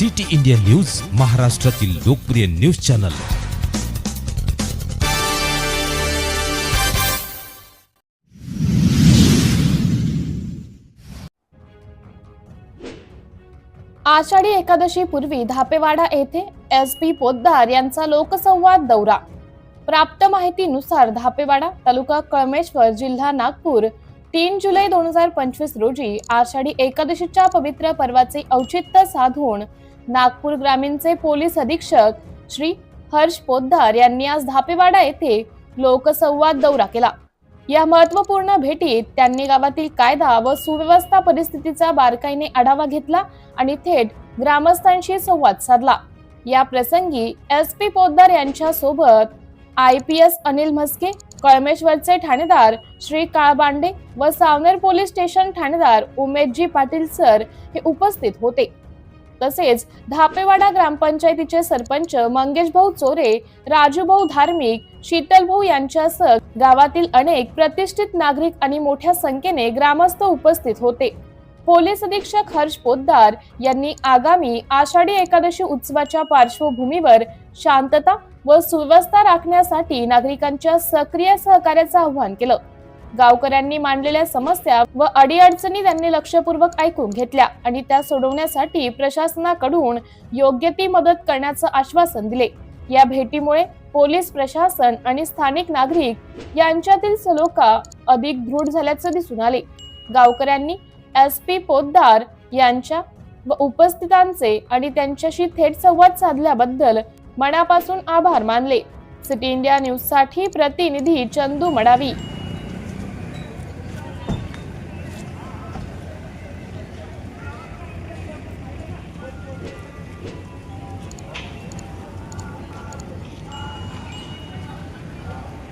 City India news महाराष्ट्रातील लोकप्रिय news channel. Ashadhi Ekadashi पूर्वी धापेवाडा येथे एस पी पोद्दार यांचा लोकसंवाद दौरा. प्राप्त माहितीनुसार धापेवाडा तालुका कळमेश्वर जिल्हा नागपूर तीन जुलै दोन हजार पंचवीस रोजी आषाढी एकादशीच्या पवित्र पर्वाचे औचित्य साधून नागपूर ग्रामीणचे पोलीस अधीक्षक श्री हर्ष पोद्दार यांनी आज धापेवाडा येथे लोकसंवाद दौरा केला. या महत्त्वपूर्ण भेटीत त्यांनी गावातील कायदा व सुव्यवस्था परिस्थितीचा बारकाईने आढावा घेतला आणि थेट ग्रामस्थांशी संवाद साधला. या प्रसंगी एस पी पोद्दार यांच्या सोबत I P S Anil Mhaske कळमेश्वरचे ठाणेदार श्री काळबांडे व सावनेर पोलीस स्टेशन ठाणेदार उमेशजी पाटील सर हे उपस्थित होते. तसेच धापेवाडा ग्रामपंचायतीचे सरपंच मंगेशभाऊ चोरे राजूभाऊ धार्मिक शीतलभाऊ यांच्यासह गावातील अनेक प्रतिष्ठित नागरिक आणि मोठ्या संख्येने ग्रामस्थ उपस्थित होते. पोलीस अधीक्षक हर्ष पोद्दार यांनी आगामी आषाढी एकादशी उत्सवाच्या पार्श्वभूमीवर शांतता व सुव्यवस्था राखण्यासाठी नागरिकांच्या सक्रिय सहकार्याचं आवाहन केलं. गावकऱ्यांनी मांडलेल्या समस्या व अडीअडचणी त्यांनी लक्षपूर्वक ऐकून घेतल्या आणि त्या सोडवण्यासाठी प्रशासनाकडून योग्य ती मदत करण्याचं आश्वासन दिले. या भेटीमुळे पोलीस प्रशासन आणि स्थानिक नागरिक यांच्यातील सलोखा अधिक दृढ झाल्याचं दिसून आले. गावकऱ्यांनी एस पी पोद्दार यांच्या व उपस्थितांचे आणि त्यांच्याशी थेट संवाद साधल्याबद्दल मनापासून आभार मानले. सिटी इंडिया न्यूजसाठी प्रतिनिधी चंदू मडावी.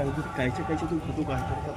여기 가이차까지도 구도가 안 좋다.